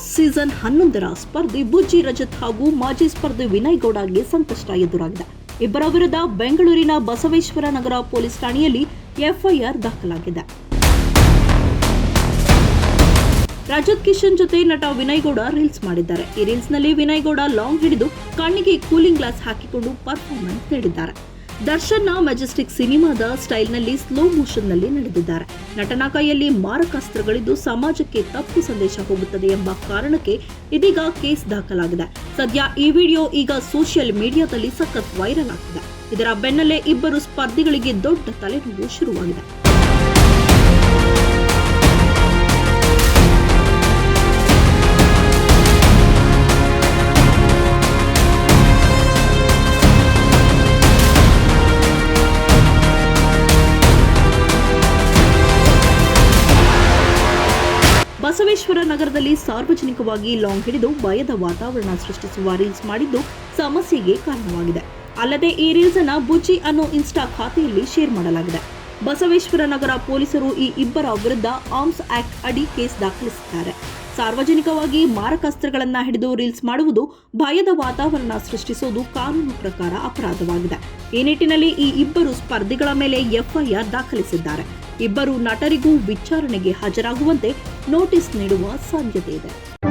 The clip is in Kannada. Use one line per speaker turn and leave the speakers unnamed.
ಸೀಸನ್ ಹನ್ನೊಂದರ ಸ್ಪರ್ಧೆ ಬುಜ್ಜಿ ರಜತ್ ಹಾಗೂ ಮಾಜಿ ಸ್ಪರ್ಧೆ ವಿನಯ್ ಗೌಡಗೆ ಸಂಕಷ್ಟ ಎದುರಾಗಿದೆ. ಇಬ್ಬರ ವಿರುದ್ಧ ಬೆಂಗಳೂರಿನ ಬಸವೇಶ್ವರ ನಗರ ಪೊಲೀಸ್ ಠಾಣೆಯಲ್ಲಿ ಎಫ್ಐಆರ್ ದಾಖಲಾಗಿದೆ. ರಜತ್ ಕಿಶನ್ ಜೊತೆ ನಟ ವಿನಯ್ ಗೌಡ ರೀಲ್ಸ್ ಮಾಡಿದ್ದಾರೆ. ಈ ರೀಲ್ಸ್ನಲ್ಲಿ ವಿನಯ್ ಗೌಡ ಲಾಂಗ್ ಹಿಡಿದು ಕಣ್ಣಿಗೆ ಕೂಲಿಂಗ್ ಗ್ಲಾಸ್ ಹಾಕಿಕೊಂಡು ಪರ್ಫಾರ್ಮೆನ್ಸ್ ನೀಡಿದ್ದಾರೆ. ದರ್ಶನ್ನ ಮೆಜೆಸ್ಟಿಕ್ ಸಿನಿಮಾದ ಸ್ಟೈಲ್ನಲ್ಲಿ ಸ್ಲೋ ಮೋಷನ್ನಲ್ಲಿ ನಡೆದಿದ್ದಾರೆ. ನಟನ ಕೈಯಲ್ಲಿ ಮಾರಕಾಸ್ತ್ರಗಳಿದ್ದು ಸಮಾಜಕ್ಕೆ ತಪ್ಪು ಸಂದೇಶ ಹೋಗುತ್ತದೆ ಎಂಬ ಕಾರಣಕ್ಕೆ ಇದೀಗ ಕೇಸ್ ದಾಖಲಾಗಿದೆ. ಸದ್ಯ ಈ ವಿಡಿಯೋ ಈಗ ಸೋಷಿಯಲ್ ಮೀಡಿಯಾದಲ್ಲಿ ಸಖತ್ ವೈರಲ್ ಆಗ್ತಿದೆ. ಇದರ ಬೆನ್ನಲ್ಲೇ ಇಬ್ಬರು ಸ್ಪರ್ಧಿಗಳಿಗೆ ದೊಡ್ಡ ತಲೆನೋವು ಶುರುವಾಗಿದೆ. ಬಸವೇಶ್ವರ ನಗರದಲ್ಲಿ ಸಾರ್ವಜನಿಕವಾಗಿ ಲಾಂಗ್ ಹಿಡಿದು ಭಯದ ವಾತಾವರಣ ಸೃಷ್ಟಿಸುವ ರೀಲ್ಸ್ ಮಾಡಿದ್ದು ಸಮಸ್ಯೆಗೆ ಕಾರಣವಾಗಿದೆ. ಅಲ್ಲದೆ ಈ ರೀಲ್ಸ್ ಅನ್ನು ಬುಜ್ಜಿ ಅನ್ನೋ ಇನ್ಸ್ಟಾ ಖಾತೆಯಲ್ಲಿ ಶೇರ್ ಮಾಡಲಾಗಿದೆ. ಬಸವೇಶ್ವರ ನಗರ ಪೊಲೀಸರು ಈ ಇಬ್ಬರ ವಿರುದ್ಧ ಆರ್ಮ್ಸ್ ಆಕ್ಟ್ ಅಡಿ ಕೇಸ್ ದಾಖಲಿಸಿದ್ದಾರೆ. ಸಾರ್ವಜನಿಕವಾಗಿ ಮಾರಕಾಸ್ತ್ರಗಳನ್ನು ಹಿಡಿದು ರೀಲ್ಸ್ ಮಾಡುವುದು ಭಯದ ವಾತಾವರಣ ಸೃಷ್ಟಿಸುವುದು ಕಾನೂನು ಪ್ರಕಾರ ಅಪರಾಧವಾಗಿದೆ. ಈ ನಿಟ್ಟಿನಲ್ಲಿ ಈ ಇಬ್ಬರು ಸ್ಪರ್ಧಿಗಳ ಮೇಲೆ ಎಫ್ಐಆರ್ ದಾಖಲಿಸಿದ್ದಾರೆ. ಇಬ್ಬರು ನಟರಿಗೂ ವಿಚಾರಣೆಗೆ ಹಾಜರಾಗುವಂತೆ ನೋಟಿಸ್ ನೀಡುವ ಸಾಧ್ಯತೆ ಇದೆ.